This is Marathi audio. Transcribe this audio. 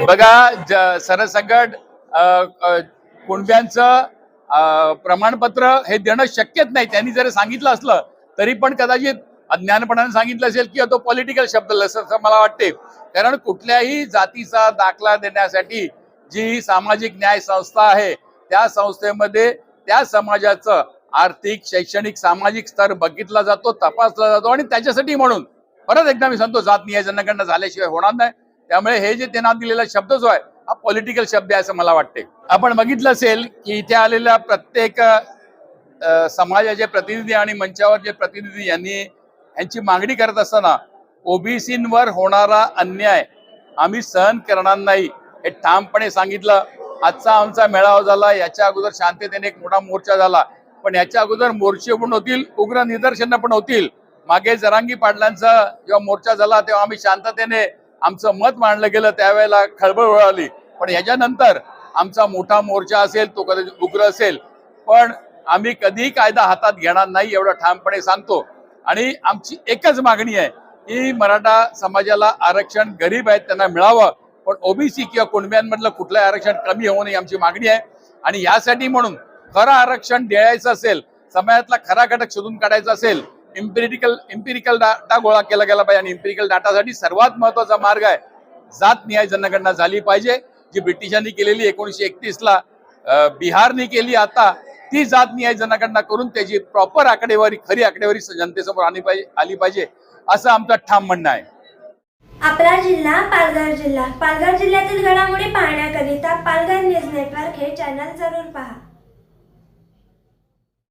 बघा सरसकट अ, कुणब्यांचं प्रमाणपत्र हे देणं शक्यच नाही. त्यांनी जर सांगितलं असलं तरी पण कदाचित अज्ञानपणाने सांगितलं असेल किंवा तो पॉलिटिकल शब्द असं मला वाटते. कारण कुठल्याही जातीचा दाखला देण्यासाठी जी सामाजिक न्याय संस्था आहे त्या संस्थेमध्ये त्या समाजाचं आर्थिक शैक्षणिक सामाजिक स्तर बघितला जातो तपासला जातो आणि त्याच्यासाठी म्हणून परत एकदा मी सांगतो जात निय झाल्याशिवाय होणार नाही. त्यामुळे हे जे त्यांना दिलेला शब्द जो आहे हा पॉलिटिकल शब्द आहे असं मला वाटते आपण बघितलं असेल की इथे आलेल्या प्रत्येक समाजाचे प्रतिनिधी आणि मंचावरचे प्रतिनिधी यांनी यांची मागणी करत असताना ओबीसींवर होणारा अन्याय आम्ही सहन करणार नाही हे ठामपणे सांगितलं. आजचा आमचा मेळावा झाला याच्या अगोदर शांततेने एक मोठा मोर्चा झाला. पण याच्या अगोदर मोर्चे पण होतील उग्र निदर्शनं पण होतील. मागे जरांगी पाटलांचा जेव्हा मोर्चा झाला तेव्हा आम्ही शांततेने आमचं मत मांडलं गेलं त्यावेळेला खळबळ उडाली. पण याच्यानंतर आमचा मोठा मोर्चा असेल तो कदाचित उग्र असेल. पण आम्ही कधीही कायदा हातात घेणार नाही एवढं ठामपणे सांगतो. आणि आमची एकच मागणी आहे की मराठा समाजाला आरक्षण गरीब आहेत त्यांना मिळावं. पण ओबीसी किंवा कुणब्यांमधलं कुठलंही आरक्षण कमी होऊ नये आमची मागणी आहे. आणि यासाठी म्हणून खरं आरक्षण द्यायचं असेल समाजातला खरा घटक शोधून काढायचा असेल इम्पेरिकल एम्पिरिकल डाटा गोळा केला गेला पाहिजे. आणि एम्पिरिकल डाटासाठी सर्वात महत्त्वाचा मार्ग आहे जात न्याय जनगणना झाली पाहिजे. जी ब्रिटिशांनी केलेली एकोणीसशे एकतीसला बिहारनी केली आता ती जात न्याय जनगणना करून त्याची प्रॉपर आकडेवारी खरी आकडेवारी जनतेसमोर आली पाहिजे आली पाहिजे असं आमचं ठाम म्हणणं आहे. आपला जिल्हा पालघर जिल्हा. पालघर जिल्ह्यातील घडामोडी पाहण्याकरिता पालघर न्यूज नेटवर्क हे चॅनल जरूर पहा.